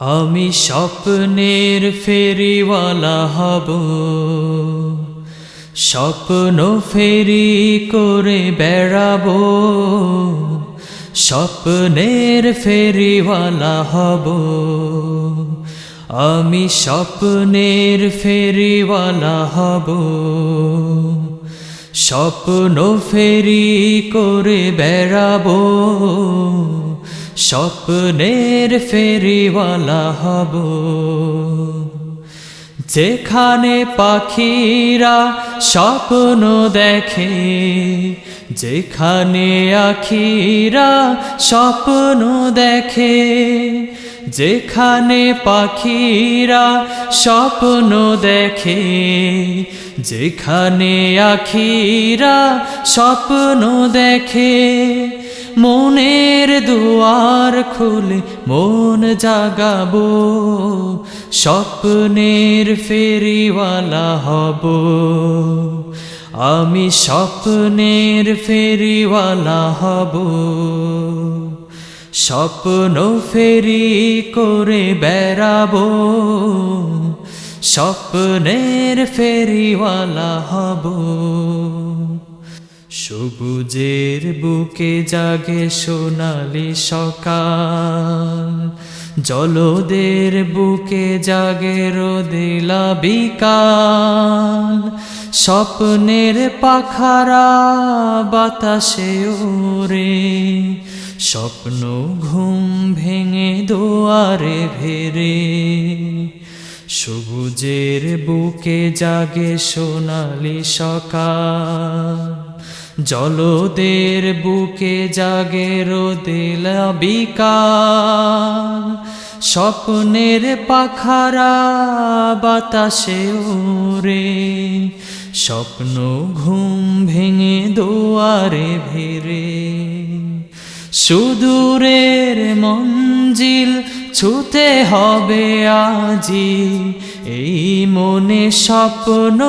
আমি স্বপ্নের ফেরিওয়ালা হব। স্বপ্ন ফেরি করে বেড়াব। স্বপ্নের ফেরিওয়ালা হব। আমি স্বপ্নের ফেরিওয়ালা হব। স্বপ্ন ফেরি করে বেড়াবো। স্বপ্নের ফেরিওয়ালা হব। যেখানে পাখিরা স্বপ্ন দেখে, যেখানে আখিরা স্বপ্ন দেখে, যেখানে পাখিরা স্বপ্ন দেখে, যেখানে আখিরা স্বপ্ন দেখে মনের দুয়ার খুলে মন জাগাবো, স্বপ্নের ফেরিওয়ালা হব। আমি স্বপ্নের ফেরিওয়ালা হব। স্বপ্ন ফেরি করে বেড়াবো, স্বপ্নের ফেরিওয়ালা হব। সবুজের বুকে জাগে সোনালি সকাল। জলদের বুকে জাগে রোদেলা বিকাল। স্বপ্নের পাখারা বাতাসে ওরে স্বপ্ন ঘুম ভেঙে দোয়ারে ভেরে। সবুজের বুকে জাগে সোনালি সকাল। জলদের বুকে জাগে রোদেলা বিকাল। স্বপ্নের পাখারা বাতাসে ওরে স্বপ্ন ঘুম ভেঙে দোয়ারে ভেরে। সুদূরের মঞ্জিল ছুতে হবে আজি এই মনে স্বপ্ন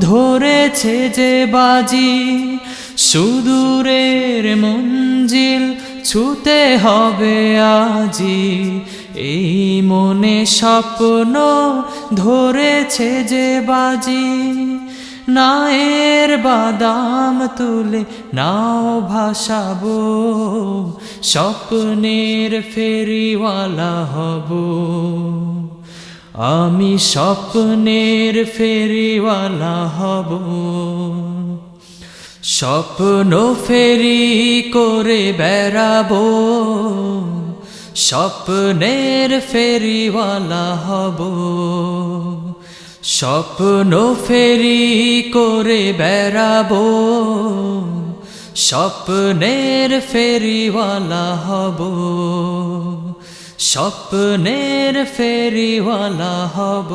ধরেছে যে বাজি। সুদূরের মঞ্জিল ছুতে হবে আজি এই মনে স্বপ্ন ধরেছে যে বাজি। নায়ের বাদাম তুলে নাও ভাসাবো স্বপ্নের ফেরিওয়ালা হব। আমি স্বপ্নের ফেরিওয়ালা হব। স্বপ্ন ফেরি করে বেড়াবো। স্বপ্নের ফেরিওয়ালা হব। স্বপ্ন ফেরি করে বেড়াবো স্বপ্নের ফেরিওয়ালা হব। স্বপ্নের ফেরিওয়ালা হব।